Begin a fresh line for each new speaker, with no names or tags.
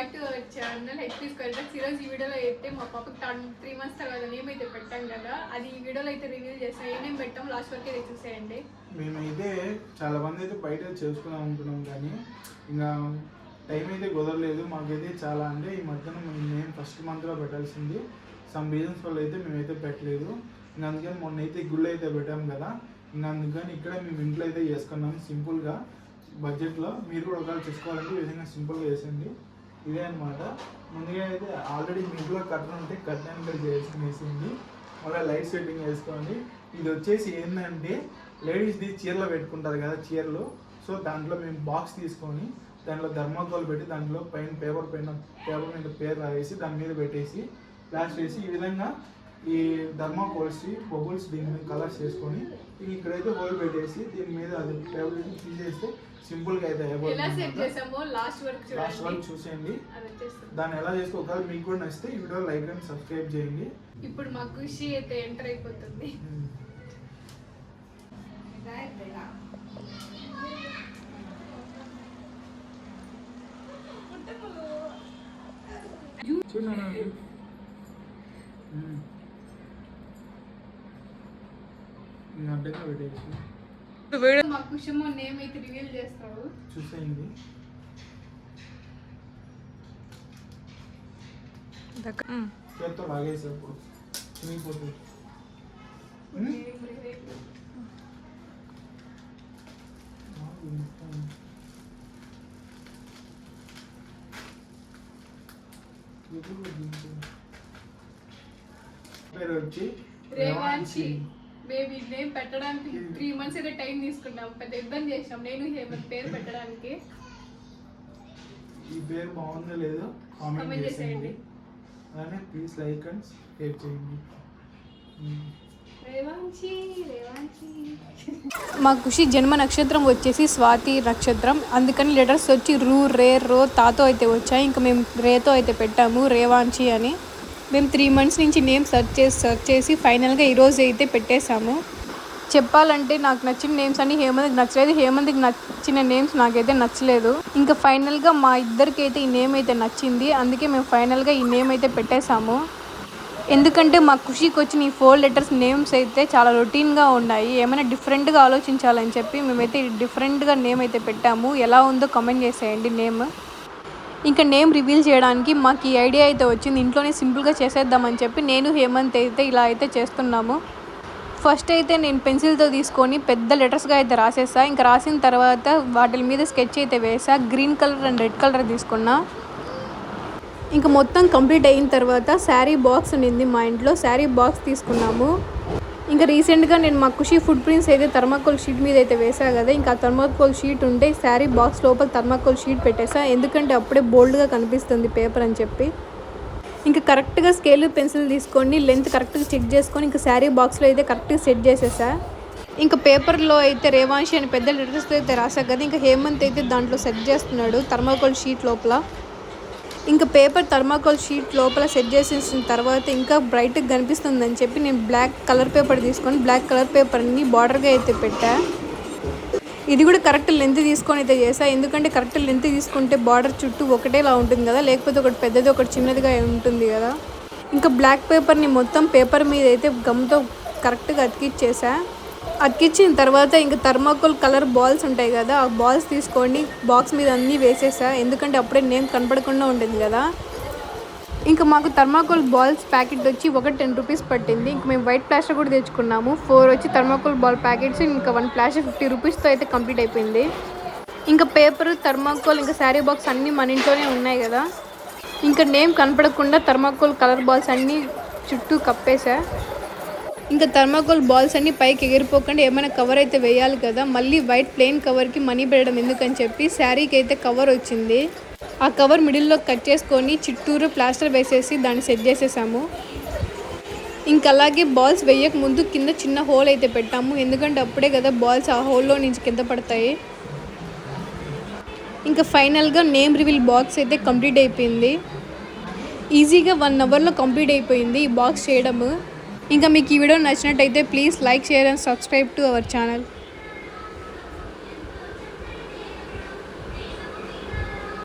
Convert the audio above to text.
Back to our channel హెచ్పీస్ ఈరోజు ఈ వీడియోలో అయితే మా పాపకి త్రీ మంత్స్ తర్వాత నేమ్ అయితే పెట్టాం కదా. అది ఈ వీడియోలో అయితే రివ్యూ చేస్తాం ఏమేమి నేమ్ పెట్టాం లాస్ట్ వరకు అయితే చూసేయండి.
మేమైతే చాలా మంది అయితే బయట చేసుకుందాం అనుకున్నాం కానీ ఇంకా టైం అయితే కుదరలేదు. మాకైతే చాలా అంటే ఈ మధ్యన మేము ఫస్ట్ మంత్లో పెట్టాల్సింది. సమ్ రీజన్స్ వల్ల అయితే మేమైతే పెట్టలేదు. ఇంకా అందుకని మొన్న అయితే గుళ్ళు అయితే పెట్టాం కదా. ఇంకా అందుకని ఇక్కడ మేము ఇంట్లో అయితే చేసుకున్నాం సింపుల్గా. బడ్జెట్లో మీరు కూడా ఒకవేళ చేసుకోవాలంటే ఈ విధంగా సింపుల్గా చేసింది ఇదే అనమాట ముందుగా అయితే ఆల్రెడీ మీ ఇంట్లో కట్టన్ ఉంటే కట్టన్ ఇక్కడ చేసి వేసింది మళ్ళీ లైట్ సెట్టింగ్ వేసుకోండి ఇది వచ్చేసి ఏంటంటే లేడీస్ది చీరలో పెట్టుకుంటారు కదా చీరలు. సో దాంట్లో మేము బాక్స్ తీసుకొని దాంట్లో ధర్మాకోల్ పెట్టి దాంట్లో పైన పేపర్ పైన పేపర్ మీద పేరు రాసేసి దాని మీద పెట్టేసి ప్లాస్టర్ వేసి ఈ విధంగా ఈ ధర్మాకోల్స్ బబుల్స్ దీని మీద కలర్స్ చేసుకొని ఇంక ఇక్కడైతే హోల్ పెట్టేసి దీని మీద అది పేపర్ తీసేస్తే సింపుల్గా అయితే
లాస్ట్ వరకు
లాస్ట్ వరకు
చూడండి.
చూసేయండి. దాన్ని ఎలా చేసుకో ఒకవేళ మీకు కూడా నచ్చితే ఈ వీడియో లైక్ అండ్ సబ్స్క్రైబ్ చేయండి.
ఇప్పుడు మా ఖుషి అయితే ఎంటర్ అయిపోతుంది.
చూడండి. అడ్డంగా పెట్టేసి
మా కుషమో నేమ్ అయితే రివీల్ చేస్తావు
చూసేయండి. చేత్తో లాగేసి అప్పుడు చినిగిపోతుంది. పేరు వచ్చి
రేవాంశి ఈ నేమ్ పెట్టడానికి త్రీ మంత్స్ అయితే టైం తీసుకున్నాం. పెద్ద ఇబ్బంది చేసినాం నేను హేమంత్ పేరు పెట్టడానికి.
ఈ పేరు బాగుందో లేదో? కామెంట్
చేసేయండి.
అలానే ప్లీజ్ లైక్ అండ్ షేర్ చేయండి.
రేవాంశి
మా ఖుషి జన్మ నక్షత్రం వచ్చేసి స్వాతి నక్షత్రం. అందుకని లెటర్స్ వచ్చి రూ రే రో తాతో అయితే వచ్చాయి. ఇంకా మేము రేతో అయితే పెట్టాము రేవాంచి అని. మేము త్రీ మంత్స్ నుంచి నేమ్ సెర్చ్ చేసి సెర్చ్ చేసి ఫైనల్గా ఈరోజు అయితే పెట్టేశాము. చెప్పాలంటే నాకు నచ్చిన నేమ్స్ అన్ని హేమంత్కి నచ్చలేదు. హేమంత్కి నచ్చిన నేమ్స్ నాకైతే నచ్చలేదు. ఇంకా ఫైనల్గా మా ఇద్దరికి అయితే ఈ నేమ్ అయితే నచ్చింది. అందుకే మేము ఫైనల్గా ఈ నేమ్ అయితే పెట్టేశాము. ఎందుకంటే మా ఖుషికి వచ్చిన ఈ ఫోర్ లెటర్స్ నేమ్స్ అయితే చాలా రొటీన్గా ఉన్నాయి. ఏమైనా డిఫరెంట్గా ఆలోచించాలని చెప్పి మేమైతే డిఫరెంట్గా నేమ్ అయితే పెట్టాము. ఎలా ఉందో కమెంట్ చేసేయండి నేమ్ ఇంకా నేమ్ రివీల్ చేయడానికి మాకు ఈ ఐడియా అయితే వచ్చింది. ఇంట్లోనే సింపుల్గా చేసేద్దామని చెప్పి నేను హేమంత్ అయితే ఇలా అయితే చేస్తున్నాము. ఫస్ట్ అయితే నేను పెన్సిల్తో తీసుకొని పెద్ద లెటర్స్గా అయితే రాసేసా. ఇంకా రాసిన తర్వాత వాటి మీద స్కెచ్ అయితే వేసా. Green colour and red colour తీసుకున్నా. ఇంకా మొత్తం కంప్లీట్ అయిన తర్వాత శారీ బాక్స్ ఉన్నింది మా ఇంట్లో. శారీ బాక్స్ తీసుకున్నాము. ఇంకా రీసెంట్గా నేను మా ఖుషి ఫుడ్ ప్రింట్స్ అయితే థర్మాకోల్ షీట్ మీద అయితే వేసా కదా ఇంకా థర్మాకోల్ షీట్ ఉంటే శారీ బాక్స్ లోపల థర్మాకోల్ షీట్ పెట్టేసా. ఎందుకంటే అప్పుడే బోల్డ్గా కనిపిస్తుంది పేపర్ అని చెప్పి. ఇంకా కరెక్ట్గా స్కేల్ పెన్సిల్ తీసుకొని లెంత్ కరెక్ట్గా చెక్ చేసుకొని ఇంకా శారీ బాక్స్లో అయితే కరెక్ట్గా సెట్ చేసేసా. ఇంకా పేపర్లో అయితే రేవాంశి అని పెద్ద లెటర్స్తో అయితే రాసా కదా ఇంకా హేమంత్ అయితే దాంట్లో సెట్ చేస్తున్నాడు థర్మాకోల్ షీట్ లోపల. ఇంకా పేపర్ థర్మాకోల్ షీట్ లోపల సెట్ చేసేసిన తర్వాత ఇంకా బ్రైట్గా కనిపిస్తుందని చెప్పి నేను బ్లాక్ కలర్ పేపర్ తీసుకొని బ్లాక్ కలర్ పేపర్ని బార్డర్గా అయితే పెట్టా. ఇది కూడా కరెక్ట్ లెంత్ తీసుకొని అయితే చేసా. ఎందుకంటే కరెక్ట్ లెంత్ తీసుకుంటే బార్డర్ చుట్టూ ఒకటేలా ఉంటుంది కదా లేకపోతే ఒకటి పెద్దది ఒకటి చిన్నదిగా ఉంటుంది కదా. ఇంకా బ్లాక్ పేపర్ని మొత్తం పేపర్ మీద అయితే గమ్తో కరెక్ట్గా అతికిచ్చేసా. అతికిచ్చిన తర్వాత ఇంకా థర్మాకోల్ కలర్ బాల్స్ ఉంటాయి కదా ఆ బాల్స్ తీసుకొని బాక్స్ మీద అన్నీ వేసేసా. ఎందుకంటే అప్పుడే నేమ్ కనపడకుండా ఉంటుంది కదా. ఇంకా మాకు థర్మాకోల్ బాల్స్ ప్యాకెట్ వచ్చి ఒక టెన్ రూపీస్ పట్టింది. ఇంక మేము వైట్ ప్లాస్టర్ కూడా తెచ్చుకున్నాము. ఫోర్ వచ్చి థర్మాకోల్ బాల్ ప్యాకెట్స్ ఇంకా వన్ ప్లాస్టర్ ఫిఫ్టీ రూపీస్తో అయితే కంప్లీట్ అయిపోయింది. ఇంకా పేపర్ థర్మాకోల్ ఇంకా శారీ బాక్స్ అన్నీ మన ఇంట్లోనే ఉన్నాయి కదా. ఇంకా నేమ్ కనపడకుండా థర్మాకోల్ కలర్ బాల్స్ అన్నీ చుట్టూ కప్పేసా. ఇంకా థర్మాకోల్ బాల్స్ అన్ని పైకి ఎగిరిపోకుండా ఏమైనా కవర్ అయితే వేయాలి కదా మళ్ళీ వైట్ ప్లెయిన్ కవర్కి మనీ పెట్టడం ఎందుకని చెప్పి శారీకి అయితే కవర్ వచ్చింది. ఆ కవర్ మిడిల్లో కట్ చేసుకొని చిట్టూరు ప్లాస్టర్ వేసేసి దాన్ని సెట్ చేసేసాము. ఇంకా అలాగే బాల్స్ వేయక ముందు కింద చిన్న హోల్ అయితే పెట్టాము. ఎందుకంటే అప్పుడే కదా బాల్స్ ఆ హోల్లో నుంచి కింద పడతాయి. ఇంకా ఫైనల్గా నేమ్ రివీల్ బాక్స్ అయితే కంప్లీట్ అయిపోయింది. ఈజీగా వన్ అవర్లో కంప్లీట్ అయిపోయింది ఈ బాక్స్ చేయడము. ఇంకా మీకు ఈ వీడియో నచ్చినట్టయితే please like share and subscribe to our channel.